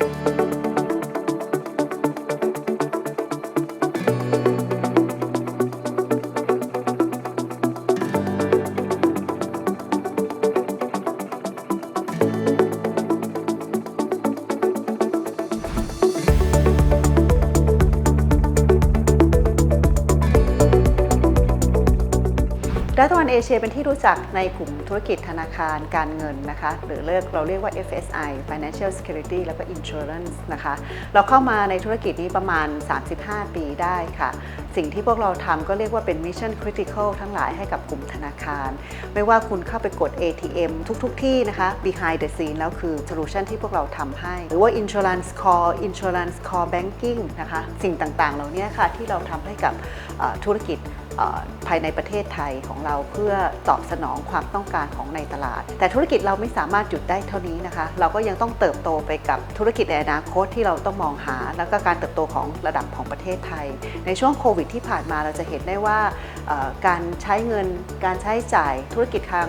ดัต เอเชียเป็นที่รู้จักในกลุ่มธุรกิจธนาคารการเงินนะคะ หรือเรียกเราเรียกว่า FSI Financial Security แล้วก็ Insurance นะคะ เราเข้ามาในธุรกิจนี้ประมาณ 35 ปีได้ค่ะ สิ่งที่พวกเราทำก็เรียกว่าเป็น Mission Critical ทั้งหลายให้กับกลุ่มธนาคาร ไม่ว่าคุณเข้าไปกด ATM ทุกๆทที่นะคะ behind the scene แล้วคือ solution ที่พวกเราทำให้ หรือว่า insurance call insurance call banking นะคะ สิ่งต่างๆ เหล่านี้ค่ะที่เราทำให้กับธุรกิจ ภายในประเทศไทยของเราเพื่อตอบสนองความต้องการของในตลาด แต่ธุรกิจเราไม่สามารถหยุดได้เท่านี้นะคะ เราก็ยังต้องเติบโตไปกับธุรกิจในอนาคตที่เราต้องมองหา แล้วก็การเติบโตของระดับของประเทศไทย ในช่วงโควิดที่ผ่านมาเราจะเห็นได้ว่าการใช้เงินการใช้จ่ายธุรกิจทาง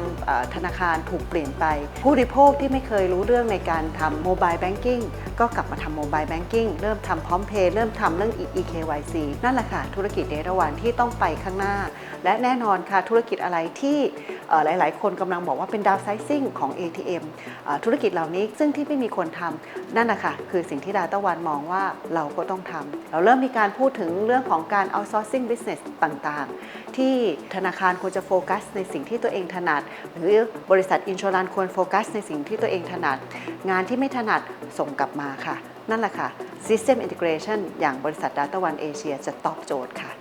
ธนาคารถูกเปลี่ยนไป ผู้บริโภคที่ไม่เคยรู้เรื่องในการทำโมบายแบงกิ้งก็กลับมาทำโมบายแบงกิ้งเริ่มทำพร้อมเพย์เริ่มทำเรื่อง EKYC นั่นแหละค่ะธุรกิจในระว่างที่ต้องไปข้างหน้า และแน่นอนค่ะธุรกิจอะไรที่หลาย ๆ คนกำลังบอกว่าเป็นดาวไซซิ่งของ ATM เอ่อธุรกิจเหล่านี้ซึ่งที่ไม่มีคนทำนั่นนะคะคือสิ่งที่ดาตะวันมองว่าเราก็ต้องทำเราเริ่มมีการพูดถึงเรื่องของการ outsourcing business ต่าง ๆ ที่ธนาคารควรจะโฟกัสในสิ่งที่ตัวเองถนัด หรือบริษัทอินช r รันควรโฟกัสในสิ่งที่ตัวเองถนัด งานที่ไม่ถนัดส่งกลับมาค่ะ นั่นแหละค่ะ System Integration อย่างบริษัท Data One Asia จะตอบโจทย์ค่ะ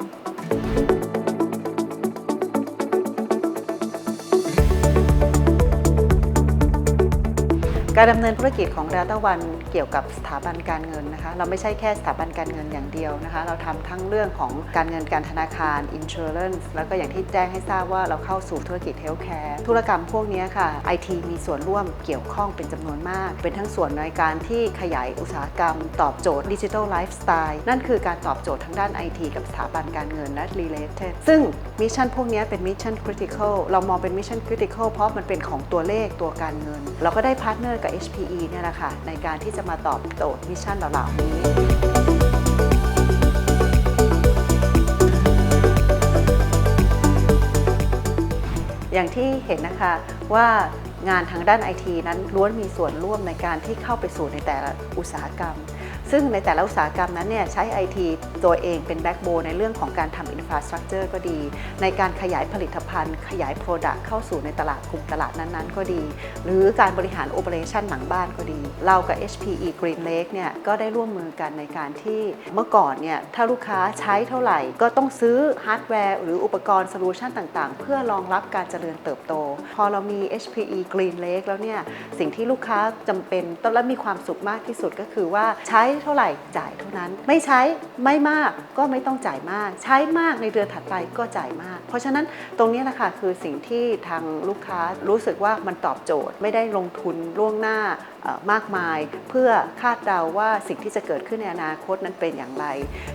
การดำเนินธุรกิจของ Data One เกี่ยวกับสถาบันการเงินนะคะ เราไม่ใช่แค่สถาบันการเงินอย่างเดียวนะคะ เราทำทั้งเรื่องของการเงินการธนาคาร Insurance แล้วก็อย่างที่แจ้งให้ทราบว่าเราเข้าสู่ธุรกิจ Healthcare ธุรกรรมพวกนี้ค่ะ IT มีส่วนร่วมเกี่ยวข้องเป็นจำนวนมาก เป็นทั้งส่วนในการที่ขยายอุตสาหกรรม ตอบโจทย์ดิจิทัลไลฟ์สไตล์นั่นคือการตอบโจทย์ทางด้าน IT กับสถาบันการเงินและ related ซึ่งมิชชั่นพวกนี้เป็นมิชชั่น critical เรามองเป็นมิชชั่น critical เพราะมันเป็นของตัวเลขตัวการเงิน เราก็ได้พาร์ทเนอร์กับ HPE เนี่ยแหละค่ะในการที่จะมาตอบโจทย์มิชชั่นเหล่านี้อย่างที่เห็นนะคะว่างานทางด้านไอทีนั้นล้วนมีส่วนร่วมในการที่เข้าไปสู่ในแต่ละอุตสาหกรรม ซึ่งในแต่ละอุตสาหกรรมนั้นเนี่ยใช้ IT ตัวเองเป็นแบ็กโบในเรื่องของการทำอินฟราสตรักเจอร์ก็ดี ในการขยายผลิตภัณฑ์ ขยาย Product เข้าสู่ในตลาดกลุ่มตลาดนั้นๆ ก็ดี หรือการบริหารโอเปอเรชันหลังบ้านก็ดี เรากับ HPE Green Lake เนี่ยก็ได้ร่วมมือกันในการที่เมื่อก่อนเนี่ยถ้าลูกค้าใช้เท่าไหร่ ก็ต้องซื้อฮาร์ดแวร์หรืออุปกรณ์โซลูชันต่างๆ เพื่อรองรับการเจริญเติบโต พอเรามี HPE Green Lake แล้วเนี่ยสิ่งที่ลูกค้าจำเป็นต้องและมีความสุขมากที่สุดก็คือว่าใช้เท่าไหร่จ่ายเท่านั้น ไม่ใช้ไม่มากก็ไม่ต้องจ่ายมาก ใช้มากในเดือนถัดไปก็จ่ายมาก เพราะฉะนั้นตรงนี้แหละค่ะคือสิ่งที่ทางลูกค้ารู้สึกว่ามันตอบโจทย์ ไม่ได้ลงทุนล่วงหน้า มากมาย เพื่อคาดเดาว่าสิ่งที่จะเกิดขึ้นในอนาคตนั้นเป็นอย่างไร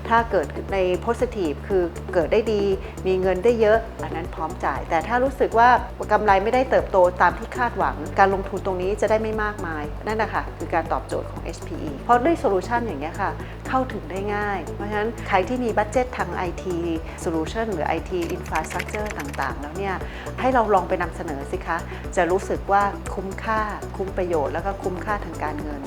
ถ้าเกิดใน positive คือเกิดได้ดี มีเงินได้เยอะ อันนั้นพร้อมจ่าย แต่ถ้ารู้สึกว่ากำไรไม่ได้เติบโตตามที่คาดหวัง การลงทุนตรงนี้จะได้ไม่มากมาย นั่นแหละค่ะคือการตอบโจทย์ของ HPE เพราะด้วยโซลูชันอย่างนี้ยค่ะ เข้าถึงได้ง่าย เพราะฉะนั้นใครที่มีบัตเจ็ตทาง IT solution หรือ IT infrastructure ต่างๆ แล้วเนี่ยให้เราลองไปนำเสนอสิคะ จะรู้สึกว่าคุ้มค่า คุ้มประโยชน์แล้วก็คุ้มค่าทางการเงิน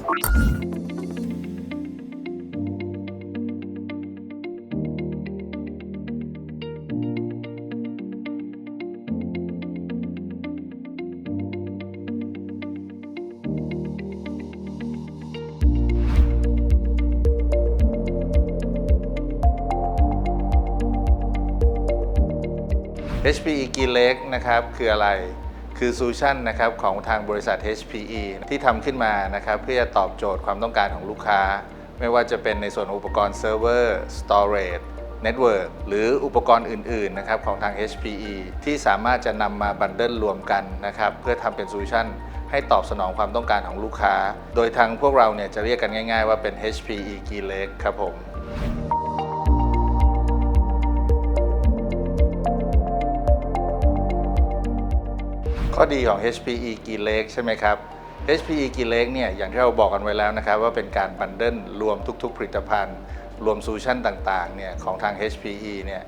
HPE g l a k นะครับ คืออะไร คือโซลูชันนะครับของทางบริษัท HPE ที่ทำขึ้นมานะครับเพื่อจะตอบโจทย์ความต้องการของลูกค้า ไม่ว่าจะเป็นในส่วนอุปกรณ์เซิร์ฟเวอร์ storage network หรืออุปกรณ์อื่นๆนะครับของทาง HPE ที่สามารถจะนำมาบันเดิลรวมกันนะครับเพื่อทำเป็นโซลูชันให้ตอบสนองความต้องการของลูกค้า โดยทางพวกเราเนี่ยจะเรียกกันง่าย ๆ ว่าเป็น HPE g l a k ครับผม ข้อดีของ HPE กีเล็กใช่ไหมครับ HPE กิเล็กเนี่ยอย่างที่เราบอกกันไว้แล้วนะครับ ว่าเป็นการบันเดิลรวมทุกๆ ผลิตภัณฑ์ รวมโซลูชันต่างๆเนี่ยของทาง HPE เนี่ย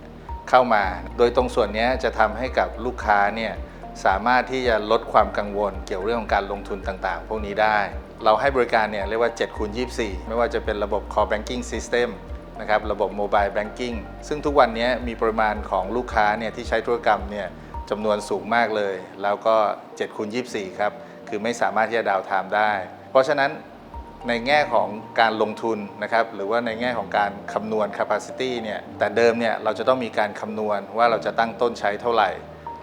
เข้ามา โดยตรงส่วนนี้จะทำให้กับลูกค้าเนี่ยสามารถที่จะลดความกังวลเกี่ยวเรื่องของการลงทุนต่างๆ พวกนี้ได้ เราให้บริการเนี่ยเรียกว่า7คูณ24 ไม่ว่าจะเป็นระบบ Core Banking System นะครับ ระบบ Mobile Banking ซึ่งทุกวันนี้มีปริมาณของลูกค้าเนี่ยที่ใช้ธุรกรรมเนี่ย จำนวนสูงมากเลย แล้วก็7คูณ24 ครับ คือไม่สามารถที่จะดาวน์ไทม์ได้ เพราะฉะนั้นในแง่ของการลงทุนนะครับหรือว่าในแง่ของการคำนวณ capacity เนี่ยแต่เดิมเนี่ยเราจะต้องมีการคำนวณว่าเราจะตั้งต้นใช้เท่าไหร่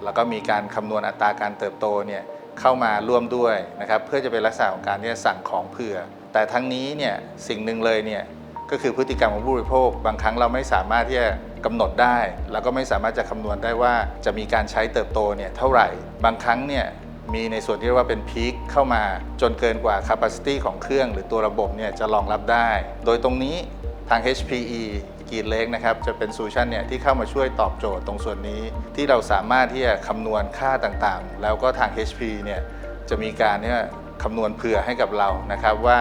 แล้วก็มีการคำนวณอัตราการเติบโตเนี่ยเข้ามาร่วมด้วยนะครับเพื่อจะเป็นลักษณะของการที่จะสั่งของเผื่อ แต่ทั้งนี้เนี่ยสิ่งหนึ่งเลยเนี่ย ก็คือพฤติกรรมของผู้บริโภค บางครั้งเราไม่สามารถที่จะกำหนดได้ แล้วก็ไม่สามารถจะคำนวณได้ว่าจะมีการใช้เติบโตเนี่ยเท่าไหร่ บางครั้งเนี่ยมีในส่วนที่เรียกว่าเป็นพีคเข้ามาจนเกินกว่า capacity ของเครื่อง หรือตัวระบบเนี่ยจะรองรับได้ โดยตรงนี้ทาง HPE กีดเล็กนะครับจะเป็นโซลูชันเนี่ยที่เข้ามาช่วยตอบโจทย์ตรงส่วนนี้ ที่เราสามารถที่จะคำนวณค่าต่างๆ แล้วก็ทาง HP เนี่ยจะมีการเนี่ยคำนวณเผื่อให้กับเรานะครับว่า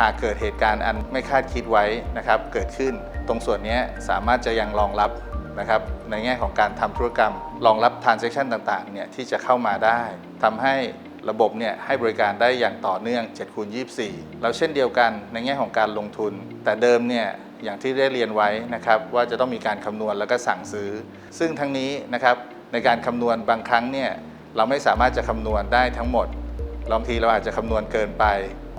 หากเกิดเหตุการณ์อันไม่คาดคิดไว้นะครับเกิดขึ้น ตรงส่วนนี้สามารถจะยังรองรับนะครับในแง่ของการทำธุรกรรม รองรับ transaction ต่างๆเนี่ยที่จะเข้ามาได้ทำให้ระบบเนี่ยให้บริการได้อย่างต่อเนื่อง7คูณ24 แล้วเช่นเดียวกันในแง่ของการลงทุน แต่เดิมเนี่ยอย่างที่ได้เรียนไว้นะครับว่าจะต้องมีการคำนวณแล้วก็สั่งซื้อ ซึ่งทั้งนี้นะครับในการคำนวณบางครั้งเนี่ยเราไม่สามารถจะคำนวณได้ทั้งหมดบางทีเราอาจจะคำนวณเกินไป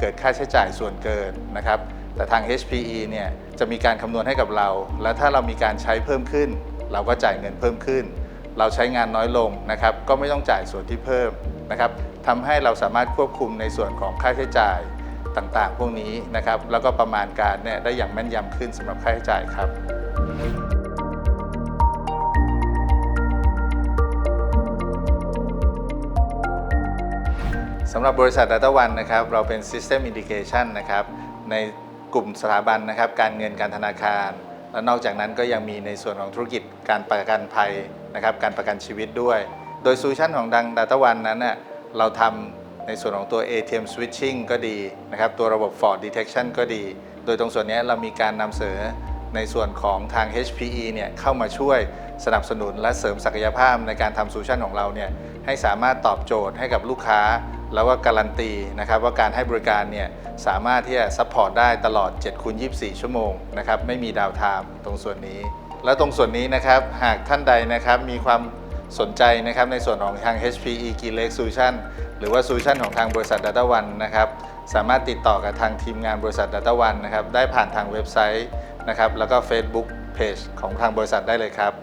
เกิดค่าใช้จ่ายส่วนเกินนะครับ แต่ทาง HPE เนี่ยจะมีการคำนวณให้กับเรา และถ้าเรามีการใช้เพิ่มขึ้น เราก็จ่ายเงินเพิ่มขึ้น เราใช้งานน้อยลงนะครับก็ไม่ต้องจ่ายส่วนที่เพิ่มนะครับทำให้เราสามารถควบคุมในส่วนของค่าใช้จ่ายต่างๆ พวกนี้นะครับแล้วก็ประมาณการเนี่ยได้อย่างแม่นยำขึ้นสำหรับค่าใช้จ่ายครับ สำหรับบริษัท Data One นะครับเราเป็น System Indication นะครับในกลุ่มสถาบันนะครับการเงินการธนาคาร และนอกจากนั้นก็ยังมีในส่วนของธุรกิจการประกันภัยนะครับการประกันชีวิตด้วย โดยโซลูชันของดัง Data One นั้นเน่ยเราทำในส่วนของตัว ATM Switching ก็ดีนะครับตัวระบบ Fraud Detection ก็ดี โดยตรงส่วนนี้เรามีการนำเสนอในส่วนของทาง HPE เนี่ยเข้ามาช่วยสนับสนุนและเสริมศักยภาพในการทำโซลูชันของเราเนี่ยให้สามารถตอบโจทย์ให้กับลูกค้า แล้วก็การันตีนะครับว่าการให้บริการเนี่ยสามารถที่จะซัพพอร์ตได้ตลอด7คูณ24 ชั่วโมงนะครับไม่มีดาวไทม์ตรงส่วนนี้ แล้วตรงส่วนนี้นะครับหากท่านใดนะครับมีความสนใจนะครับในส่วนของทาง HPE g l e x Solution หรือว่า Solution ของทางบริษัท Data One นะครับสามารถติดต่อกับทางทีมงานบริษัท Data One นะครับได้ผ่านทางเว็บไซต์นะครับแล้วก็ Facebook Page ของทางบริษัทได้เลยครับ